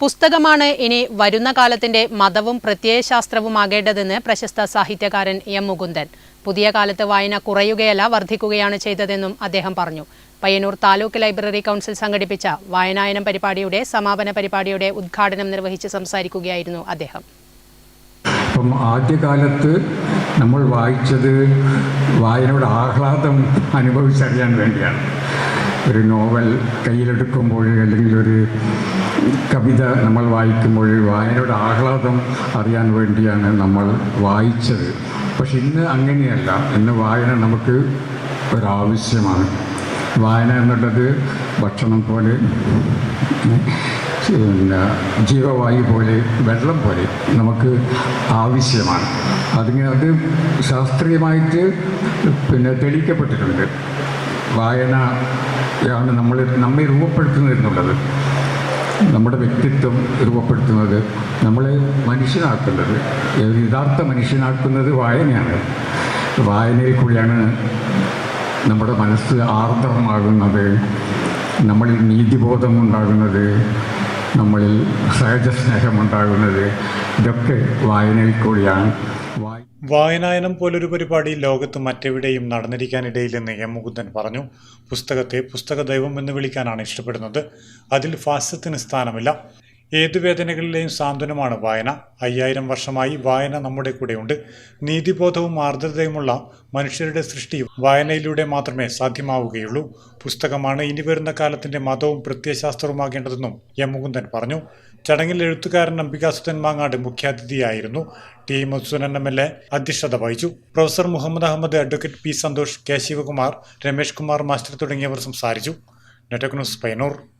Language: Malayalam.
പുസ്തകമാണ് ഇനി വരുന്ന കാലത്തിന്റെ മതവും പ്രത്യയശാസ്ത്രവുമാകേണ്ടതെന്ന് പ്രശസ്ത സാഹിത്യകാരൻ എം മുകുന്ദൻ. പുതിയ കാലത്ത് വായന കുറയുകയല്ല വർദ്ധിക്കുകയാണ് ചെയ്തതെന്നും അദ്ദേഹം പറഞ്ഞു. പയ്യന്നൂർ താലൂക്ക് ലൈബ്രറി കൗൺസിൽ സംഘടിപ്പിച്ച വായനായനം പരിപാടിയുടെ സമാപന പരിപാടിയുടെ ഉദ്ഘാടനം നിർവഹിച്ച് സംസാരിക്കുകയായിരുന്നു അദ്ദേഹം. അപ്പം ആദ്യകാലത്ത് നമ്മൾ വായിച്ചത് വായനയുടെ ആഹ്ലാദം അനുഭവിച്ചറിയാൻ വേണ്ടിയാണ്. ഒരു നോവൽ കയ്യിലെടുക്കുമ്പോൾ അല്ലെങ്കിൽ ഒരു കവിത നമ്മൾ വായിക്കുമ്പോൾ വായനയുടെ ആഹ്ലാദം അറിയാൻ വേണ്ടിയാണ് നമ്മൾ വായിച്ചത്. പക്ഷെ ഇന്ന് അങ്ങനെയല്ല. ഇന്ന് വായന നമുക്ക് ഒരാവശ്യമാണ്. വായന എന്നുള്ളത് ഭക്ഷണം പോലെ പിന്നെ ജീവവായു പോലെ വെള്ളം പോലെ നമുക്ക് ആവശ്യമാണ്. അതിന് അത് ശാസ്ത്രീയമായിട്ട് പിന്നെ തെളിയിക്കപ്പെട്ടിട്ടുണ്ട്. വായനയാണ് നമ്മൾ നമ്മെ രൂപപ്പെടുത്തുന്നത് എന്നുള്ളത്. നമ്മുടെ വ്യക്തിത്വം രൂപപ്പെടുത്തുന്നത് നമ്മളെ മനുഷ്യനാക്കുന്നത് യഥാർത്ഥ മനുഷ്യനാക്കുന്നത് വായനയാണ്. വായനയിൽ കൂടിയാണ് നമ്മുടെ മനസ്സ് ആർദ്രമാകുന്നത് നമ്മളിൽ നീതിബോധം ഉണ്ടാകുന്നത് നമ്മളിൽ സഹജസ്നേഹമുണ്ടാകുന്നത് ഇതൊക്കെ വായനയിൽ കൂടിയാണ്. വായനായനം പോലൊരു പരിപാടി ലോകത്ത് മറ്റെവിടെയും നടന്നിരിക്കാനിടയില്ലെന്ന് എം മുകുന്ദൻ പറഞ്ഞു. പുസ്തകത്തെ പുസ്തക ദൈവം എന്ന് വിളിക്കാനാണ് ഇഷ്ടപ്പെടുന്നത്. അതിൽ ഫാസ്യത്തിന് സ്ഥാനമില്ല. ഏതു വേദനകളിലെയും സാന്ത്വനമാണ് വായന. അയ്യായിരം വർഷമായി വായന നമ്മുടെ കൂടെയുണ്ട്. നീതിബോധവും ആർദ്രതയുമുള്ള മനുഷ്യരുടെ സൃഷ്ടി വായനയിലൂടെ മാത്രമേ സാധ്യമാവുകയുള്ളൂ. പുസ്തകമാണ് ഇനി വരുന്ന കാലത്തിന്റെ മതവും പ്രത്യയശാസ്ത്രവുമാകേണ്ടതെന്നും എം. മുകുന്ദൻ പറഞ്ഞു. ചടങ്ങിൽ എഴുത്തുകാരൻ Ambikasudhan Mangad മുഖ്യാതിഥിയായിരുന്നു. T. Madhusoodanan M. L. A അധ്യക്ഷത വഹിച്ചു. Professor Muhammad Ahmed advocate P. Santhosh K. Sivakumar Ramesh Kumar master തുടങ്ങിയവർ സംസാരിച്ചു. നെറ്റക് പയ്യന്നൂർ.